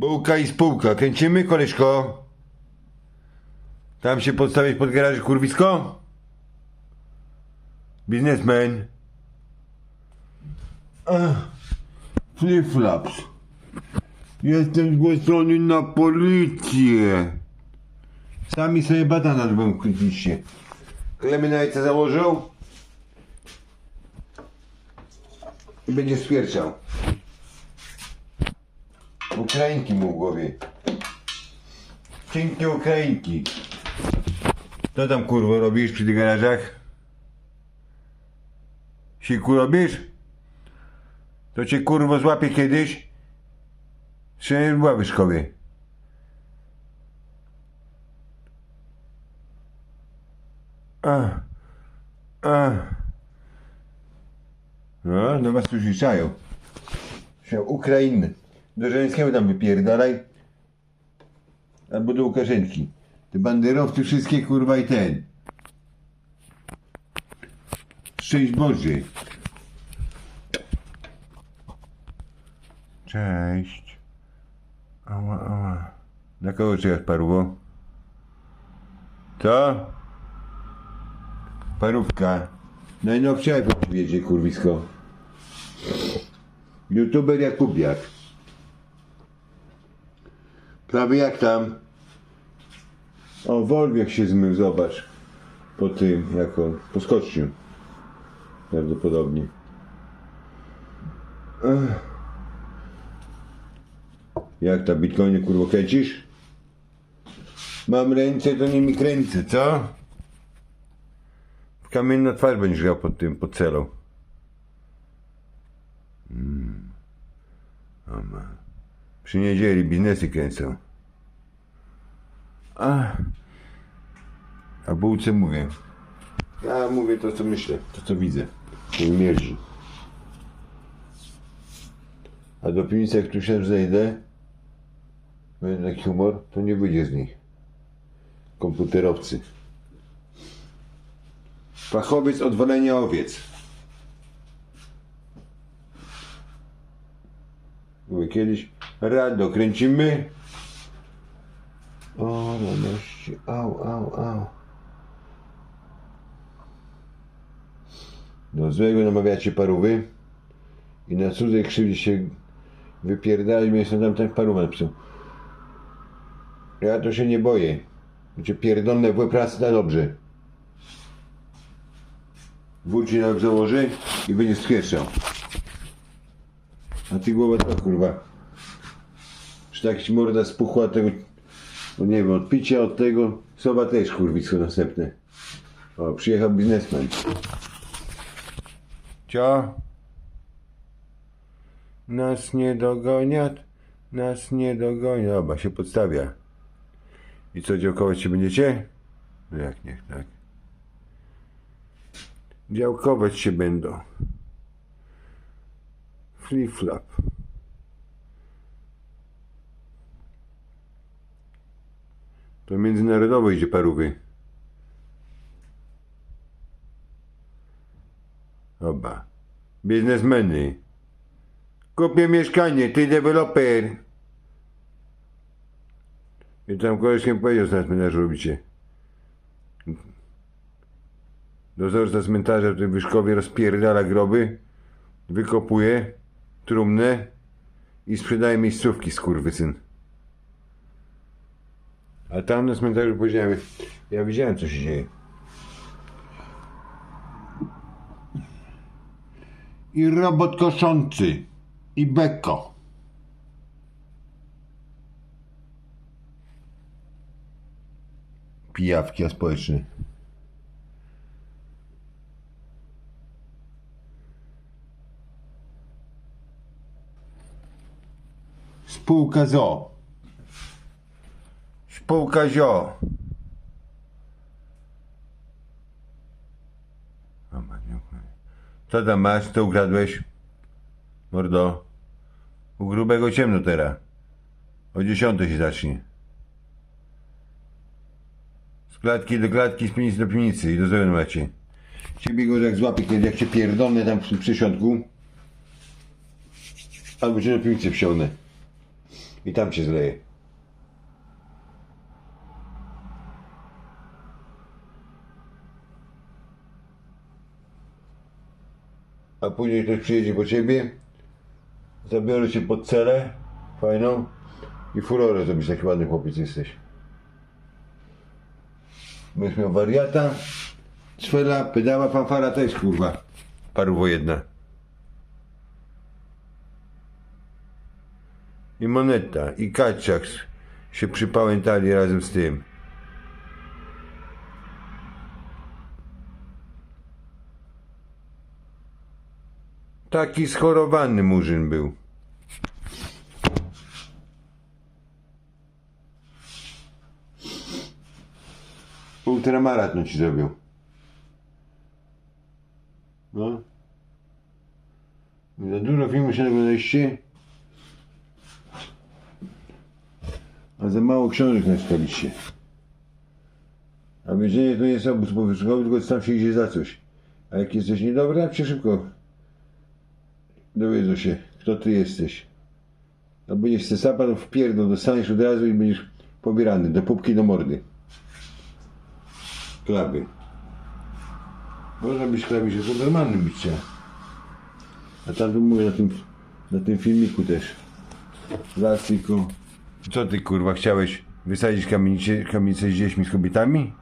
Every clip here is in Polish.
Bułka i spółka. Kręcimy, koleżko? Tam się podstawić pod garaż kurwisko? Biznesmen. Flip-flops. Jestem zgłoszony na policję. Sami sobie batana zrobią kręciście. Klemy na jajce założył. I będzie skwierczał. Ukrainki mu w głowie. Cienkie Ukrainki. Co tam kurwa robisz przy tych garażach? Siku robisz? To cię kurwo złapie kiedyś? Była w szkoły? A, a. No, do was tu życzają. Się Ukrainy. Do Żeleńskiego tam wypierdalaj. Albo do Łukaszenki. Te banderowcy wszystkie kurwa i ten. Szczęść Boży. Cześć. Ała, ała. Na kogo czekasz parło? Co? Parówka. Najnowsza jak kurwisko. YouTuber Jakubiak. Prawie jak tam. O, Wolwiek się zmył, zobacz. Po tym, jak on, po skoczniu. Prawdopodobnie. Ech. Jak ta bitcoiny kurwa kręcisz? Mam ręce, to nie mi kręcę, co? W kamienną twarz będziesz grał pod tym, pod celą. Mm. Ma. Przy niedzieli biznesy kręcą. A, a bułce mówię. Ja mówię to, co myślę, to, co widzę. To mi mierzi. A do piwnicy, jak tu się zejdę, będzie taki humor, to nie wyjdzie z nich. Komputerowcy. Fachowiec od walenia owiec. Mówię kiedyś, rado, kręcimy. O, radości, au, au, au. Do złego namawiacie parówy i na cudzej krzywdzie się wypierdali, więc tam ten parówa napisał. Ja to się nie boję. Cię pierdolne w łeb na dobrze. Wódź nam założy i będzie skwieszał. A ty głowa to kurwa. Czy tak ci morda spuchła tego, no nie wiem, od picia, od tego. Soba też kurwisko następne. O, przyjechał biznesmen. Cio? Nas nie dogoniat, nas nie dogoniat. Oba się podstawia. I co, działkować się będziecie? No jak nie, tak. Działkować się będą. Flip-flop. To międzynarodowo idzie parówy. Oba. Biznesmeny. Kupię mieszkanie, ty deweloper. I tam koleżkiem powiedział, że na cmentarzu robicie. Dozorca cmentarza w tym Wyszkowie rozpierdala groby, wykopuje trumnę i sprzedaje miejscówki, skurwysyn. A tam na cmentarzu powiedziałem, ja widziałem co się dzieje. I robot koszący. I beko. Pijawki społeczne. Spółka ZO. Spółka ZO. Co tam masz? Co ukradłeś? Mordo. U grubego ciemno teraz. O 10 się zacznie. Z klatki do klatki, z piwnicy do piwnicy i do zewnątrz macie. Ciebie go jak złapie, kiedy jak cię pierdolę tam przy przysiądku. Albo cię do piwnicy wsiągnę. I tam się zleje. A później ktoś przyjedzie po ciebie, zabiorę cię pod celę fajną i furorę zrobisz, taki ładny chłopiec jesteś. Miał wariata, cwela, pedała, fanfara też kurwa. Paruwo jedna. I moneta, i kaczak się przypałętali razem z tym. Taki schorowany murzyn był. Ultramaraton ci zrobił. No. Za dużo filmów się naglądaliście, a za mało książek naczytaliście. A więzienie to nie jest obóz powierzchowny, tylko tam się idzie za coś. A jak jesteś niedobry, to szybko dowiedzą się, kto ty jesteś. Albo nie chce sapa, to wpierdol, dostaniesz od razu i będziesz pobierany do pupki do mordy. Klaby. Można być klawisze, to normalnym być trzeba. A tam mówię na tym, na tym filmiku też. Plastiko. Co ty kurwa chciałeś wysadzić kamienicę, kamienicę z dziećmi, z kobietami?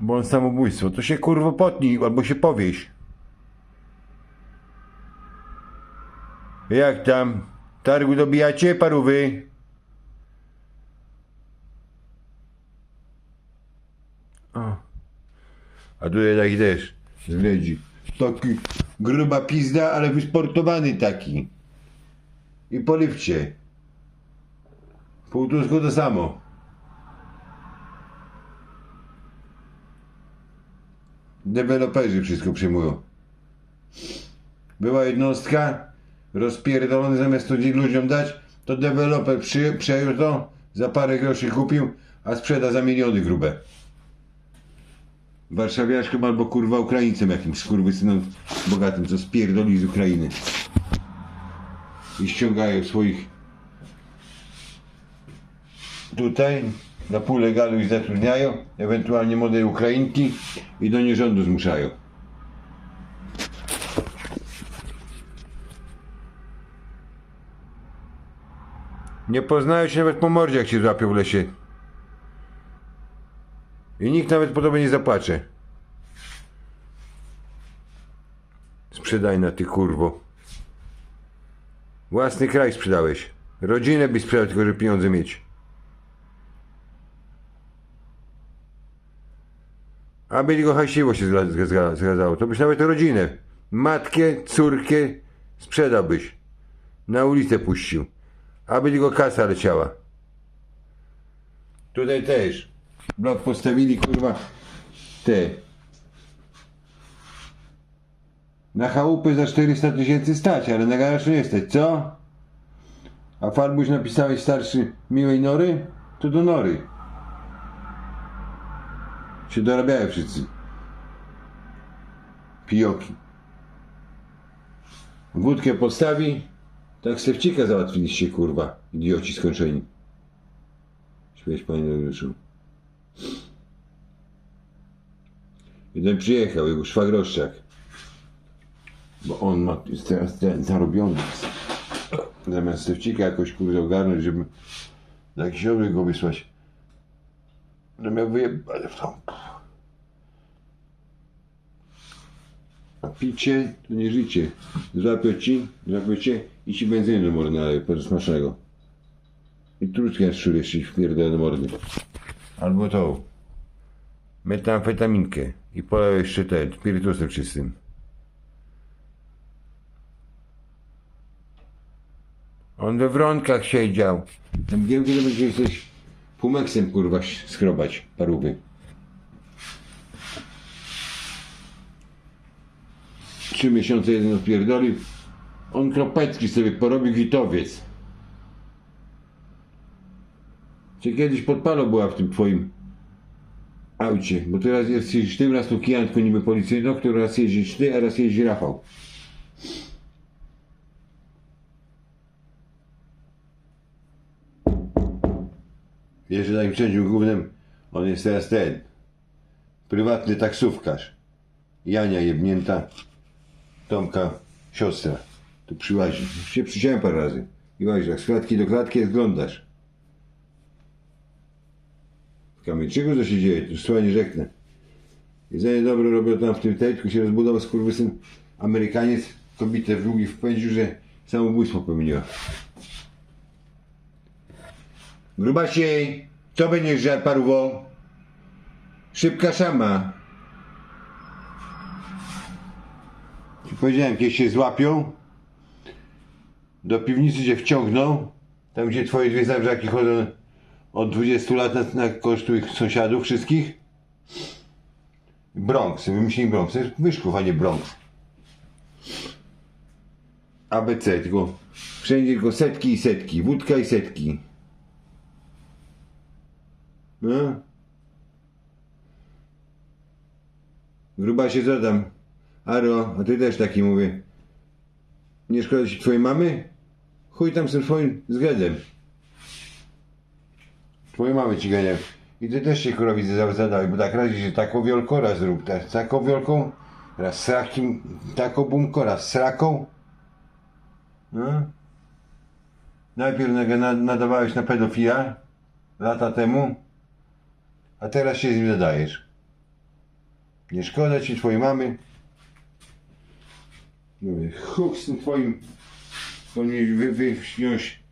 Bo on samobójstwo. To się kurwa potnij albo się powieś. Jak tam? Targu dobijacie, parówy? O. A tutaj taki też z ledzi. Taki gruba pizda, ale wysportowany taki. I po. Półtusku to samo. Deweloperzy wszystko przyjmują. Była jednostka, rozpierdolony zamiast to ludziom dać, to deweloper przy, przejął to, za parę groszy kupił, a sprzeda za miliony grube. Warszawiaczkiem albo kurwa Ukraińcem jakimś skurwysynem bogatym, co spierdoli z Ukrainy. I ściągają swoich tutaj, na pół legalu ich zatrudniają, ewentualnie młode Ukrainki i do nierządu zmuszają. Nie poznają się nawet po mordzie, jak się złapią w lesie. I nikt nawet po tobie nie zapłacze. Sprzedaj na ty kurwo. Własny kraj sprzedałeś. Rodzinę byś sprzedał, tylko żeby pieniądze mieć. Aby tylko hajsiło się zga- zga- zgadzało, to byś nawet rodzinę, matkę, córkę sprzedałbyś. Na ulicę puścił. Aby tylko kasa leciała. Tutaj też. Blok postawili, kurwa, te. Na chałupy za 400 tysięcy stać, ale na garaż nie stać, co? A Farbuś napisałeś starszy miłej nory? To do nory. Się dorabiają wszyscy. Pijoki. Wódkę postawi, tak Stefcika załatwiliście, kurwa. Idioci skończeni. Śmieć panie Dogrzeszu. Jeden przyjechał, jego szwagroszczak. Bo on ma teraz ten zarobiony. Zamiast Stefcika jakoś kurde ogarnąć, żeby na jakiś odwyk go wysłać. No miał wyjebane w tą. Picie to nie życie. Złapią ci, cię i ci benzyny do mordy smacznego. I truskę szczur jeszcze ci wpierdolę do mordy. Albo tą. Metamfetaminkę. I polał jeszcze ten, spirytusem czystym. On we wronkach siedział. Tam giełki to będzie coś pumeksem kurwa skrobać parówy. Trzy miesiące jeden odpierdolił. On kropeczki sobie porobił gitowiec. Czy kiedyś podpalo była w tym twoim aucie? Bo teraz jesteś ty, raz tu kijantko niby policyjną, który raz jeździsz ty, a raz jeździ Rafał. Jeszcze takim trzecim głównym, on jest teraz ten, prywatny taksówkarz. Jania jebnięta, Tomka, siostra. Tu przyłazi. Już się przysiałem parę razy. I łazisz, jak z klatki do klatki zglądasz. W Kamieńczyku co się dzieje? Tu słowa nie rzeknę. Jedzenie dobre robią tam w tym tejtku, się rozbudował skurwysyn Amerykaniec, kobietę w długi wpędził, że samobójstwo popełniła. Grubasiej, co będziesz żar paruwo? Szybka szama. Powiedziałem, kiedy się złapią, do piwnicy cię wciągną, tam gdzie twoje dwie zabrzaki chodzą od 20 lat na, na koszt ich sąsiadów wszystkich. Bronx, wymyślili Bronx, Wyszków, a nie Bronx. ABC, tylko wszędzie tylko setki i setki, wódka i setki. No. Gruba się zadam. Aro, a ty też taki mówię. Nie szkoda ci twojej mamy? Chuj tam z tym swoim zgadem. Twoje mamy ci ganiają. I ty też się kurowi zadałeś, bo tak razie się taką wielką raz zrób, tak, taką wielką, raz srakim, taką bumką, raz sraką. No. Najpierw na- na- nadawałeś na pedofila lata temu, a teraz się z nim zadajesz. Nie szkoda ci twojej mamy. Mówię, z tym twoim, powinien wy, wy, wziąć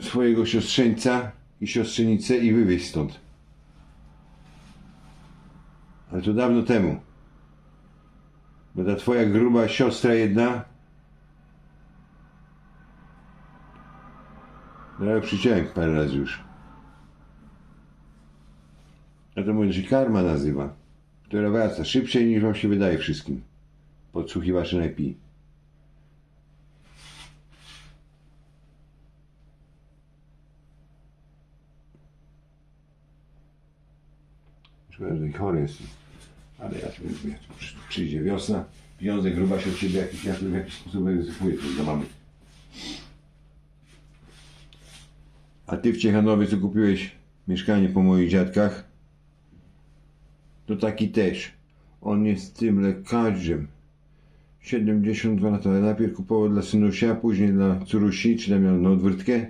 swojego siostrzeńca i siostrzenicę i wywieźć stąd. Ale to dawno temu. Bo ta twoja gruba siostra jedna No ja przyciąłem parę razy już. A to może się karma nazywa, która wraca szybciej niż wam się wydaje wszystkim. Podsłuchiwacze najpij. Szkoda, że chory jestem. Ale ja tu przy- przyjdzie wiosna, pieniądze gruba się od ciebie jakiś, ja w jakiś sposób ryzykuję, to mamy. A ty w Ciechanowie, co kupiłeś mieszkanie po moich dziadkach, to taki też. On jest tym lekarzem. 72 lata, najpierw kupował dla synusia, później dla córusi, czy miał na odwrotkę.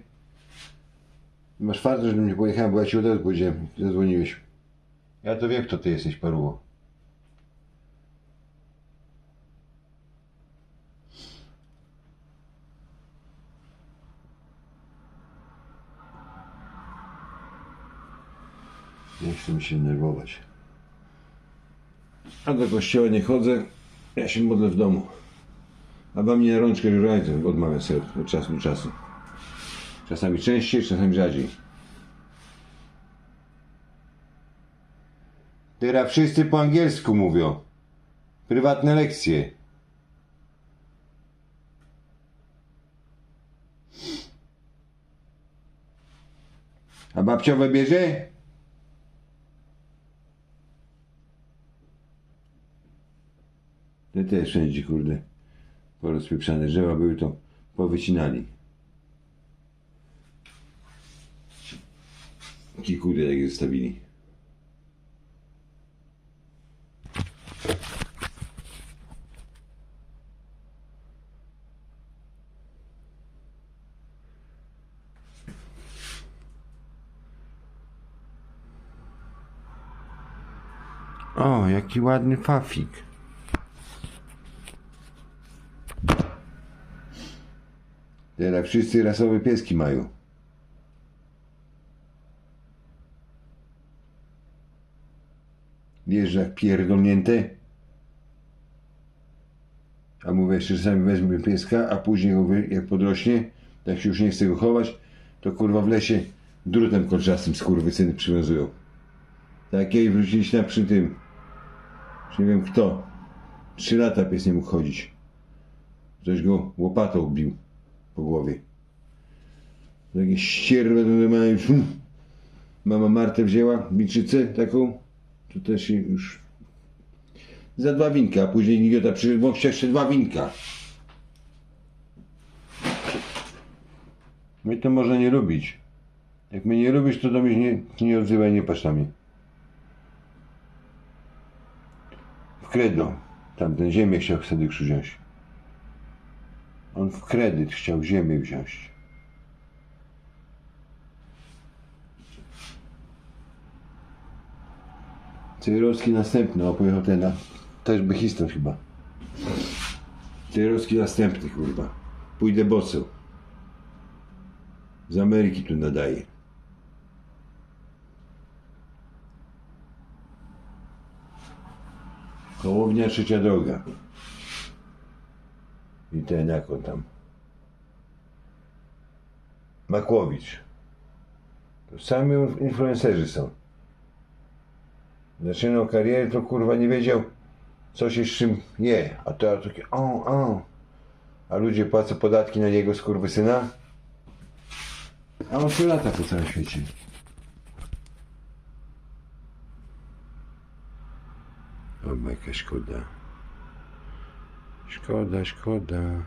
Masz farto, że do mnie pojechałem, bo ja ci od razu powiedziałem, zadzwoniłeś. Ja to wiem, kto ty jesteś, paruwo. Nie chcę mi się nerwować. A do kościoła nie chodzę, ja się modlę w domu. A wam nie rączkę żurajcie, odmawiam sobie od czasu do czasu. Czasami częściej, czasami rzadziej. Teraz wszyscy po angielsku mówią. Prywatne lekcje. A babciowe bierze? Te też wszędzie, kurde, porozpieprzane drzewa były, to powycinali. Ci kurde tak je zostawili. O, jaki ładny fafik. Teraz wszyscy rasowe pieski mają. Jak pierdolnięte? A mówię, jeszcze czasami wezmę pieska, a później go jak podrośnie, jak się już nie chce go chować, to kurwa w lesie drutem kolczastym skurwysyny przywiązują. Takiej wróciliście na przy tym. Już nie wiem kto. Trzy lata pies nie mógł chodzić. Ktoś go łopatą bił po głowie. Takie ścierwe to mają już. Mama Martę wzięła biczycę taką. To też już za dwa winka, a później idiota przyszedł, bo chciał jeszcze dwa winka. Mnie to może nie lubić. Jak mnie nie lubisz, to do mnie nie, nie odzywaj, nie patrz na mnie. W kredo. Tamten ziemię chciał wtedy wziąć. On w kredyt chciał ziemię wziąć. Cejrowski następny, o pojechał ten, też by historia chyba. Cejrowski następny, kurwa. Pójdę boso. Z Ameryki tu nadaje. Kołownia trzecia droga. I ten jak on tam. Makłowicz. To sami influencerzy są. Zaczynał karierę, to kurwa nie wiedział, co się z czym je. A teraz takie o, o. A ludzie płacą podatki na niego skurwysyna. A on tu lata po całym świecie. O, jaka szkoda. Szkoda, szkoda.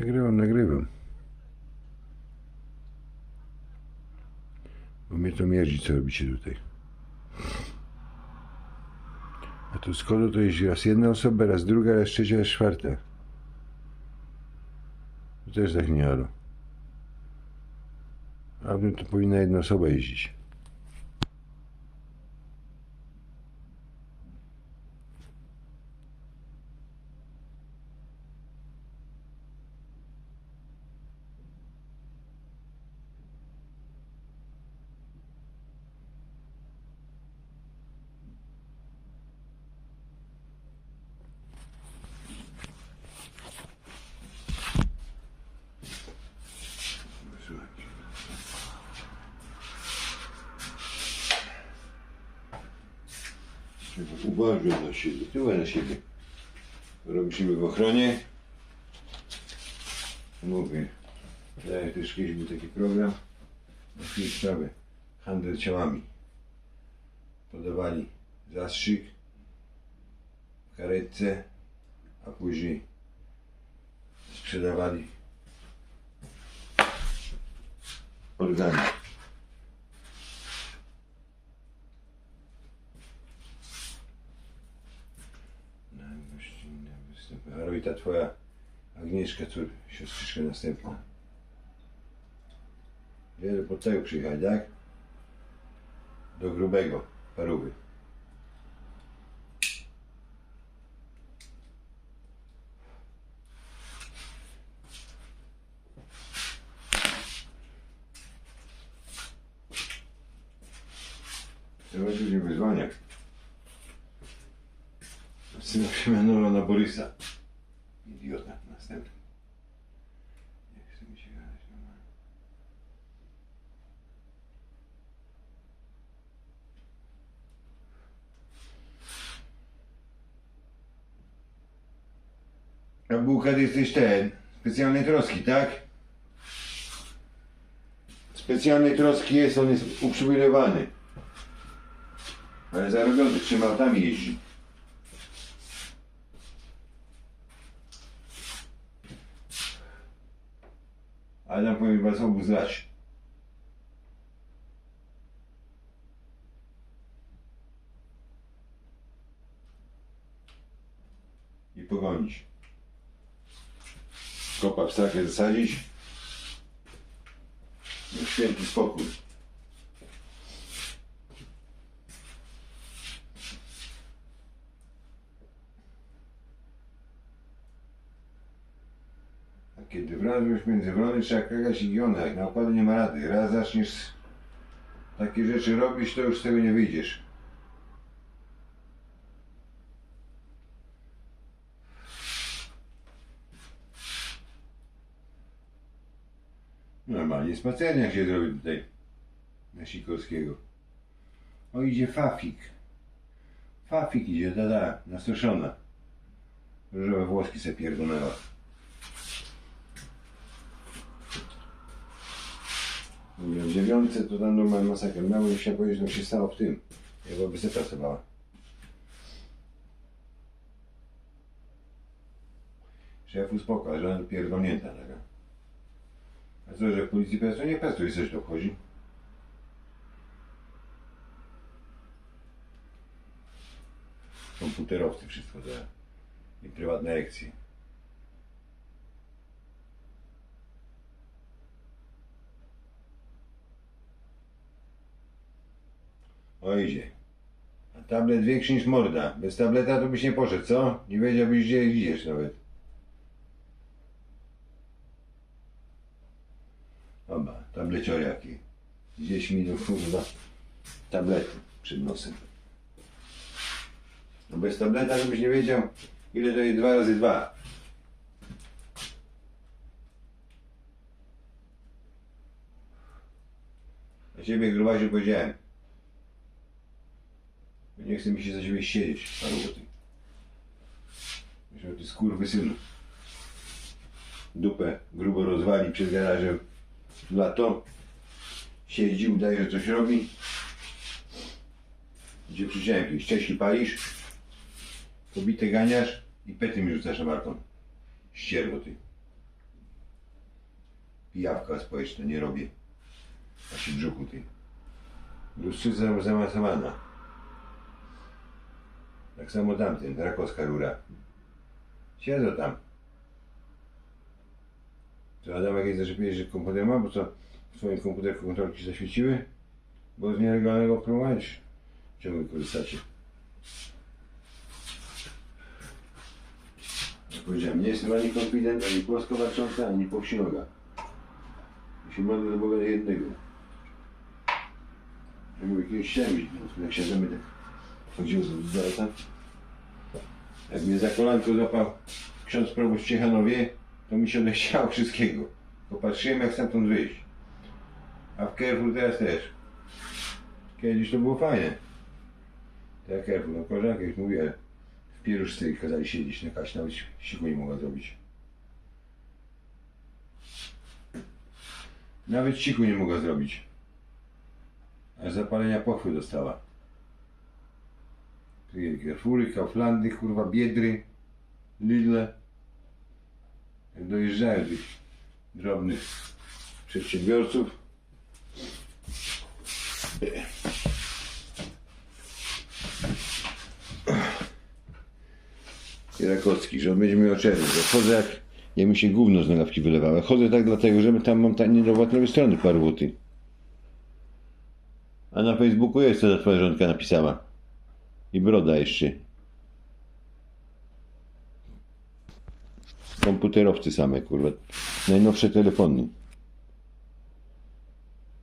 Nagrywam, nagrywam. Bo mnie to mierdzi, co robicie tutaj. A tu skoro to jeździ raz jedna osoba, raz druga, raz trzecia, raz czwarta. To też tak nie halo. A to powinna jedna osoba jeździć. Słuchajcie. Trzeba uważać na siebie, tyłę na siebie. Robimy w ochronie. Mówię, daję też kiedyś był taki program na chwilę sprawy. Handel ciałami. Podawali zastrzyk w karetce, a później sprzedawali organy. Na gościnne robi ta twoja Agnieszka, cór, siostrzyczka następna. Wiele pod tego przyjechać, tak? Do grubego, parówy. Trzeba już nie wyzwania. Syna przemianował na Borysa. Idiota następny. Nie chce mi się gadać normalnie. A Bułka, ty jesteś ten, specjalnej troski, tak? Specjalnej troski jest, on jest uprzywilejowany. Ale zarobiony, trzema autami jeździ. Adam powinien was obu znać. I pogonić. Kopa w strakę zasadzić. No święty spokój. A kiedy wlazłeś między wrony, trzeba krakać i. Jak na okłady nie ma rady. Raz zaczniesz takie rzeczy robić, to już z tego nie wyjdziesz. Normalnie spacerniak się zrobi tutaj na Sikorskiego. O, idzie Fafik. Fafik idzie, da, da, nastoszona. Różowe włoski se pierdolnęła. W dziewiątce to tam normalna masakra. Mało się powiedzieć, co się stało w tym. Jak by se pracowała. Szef uspokał, że ona pierdolnięta taka. A co, że w policji pracuje? Nie pracuje, coś to obchodzi. Komputerowcy wszystko za i prywatne lekcje. O idzie. A tablet większy niż morda. Bez tableta to byś nie poszedł, co? Nie wiedziałbyś gdzie idziesz nawet. Oba, tablecioriaki. Gdzieś mi do kurwa tablety przed nosem. No bez tableta żebyś nie wiedział ile to jest 2 razy 2. A ciebie grubasiu powiedziałem. Nie chce mi się za ciebie siedzieć, paruty. Myślę, ty skurwysynu. Dupę grubo rozwali przed garażem w lato. Siedzi, udaje, że coś robi. Gdzie przyjrzałem kiedyś, cześci palisz, kobietę ganiasz i pety mi rzucasz na balkon. Ścierwo ty. Pijawka społeczna, nie robię. A się brzuchu ty. Ruszczyca zamasowana. Tak samo tamten, Rakowska rura. Siedzą tam. To Adam jakieś zaczepiłeś, że komputer ma, bo co w swoim komputerku kontrolki zaświeciły? Bo z nielegalnego prowadzisz. Czemu korzystacie? Jak powiedziałem, nie jestem ani konfident, ani płaskowacząca, ani powsinoga. Się modlę do Boga jednego. Ja mówię, kiedyś chciałem iść, jak siadamy tak chodziło z daleka. Jak mnie za kolanko złapał ksiądz proboszcz Ciechanowie, to mi się odechciało wszystkiego. Popatrzyłem jak stamtąd wyjść. A w Carrefour teraz też. Kiedyś to było fajne. Jak Carrefour, no koleżanka już mówiła, w pieruszce ich kazali siedzieć na kaś, nawet siku nie mogła zrobić. Nawet cichu nie mogła zrobić. Aż zapalenia pochwy dostała. Carrefoury, Kauflandy, kurwa, Biedry, Lidle. Dojeżdżają drobnych przedsiębiorców. I Rakowski, że on będzie miał czerwę. Chodzę jak, jak mi się gówno z nalawki wylewało. Chodzę tak dlatego, że tam mam tak niedowłatne strony parwuty. A na Facebooku jest co ta twoja żonka napisała. I broda jeszcze. Komputerowcy same, kurwa. Najnowsze telefony.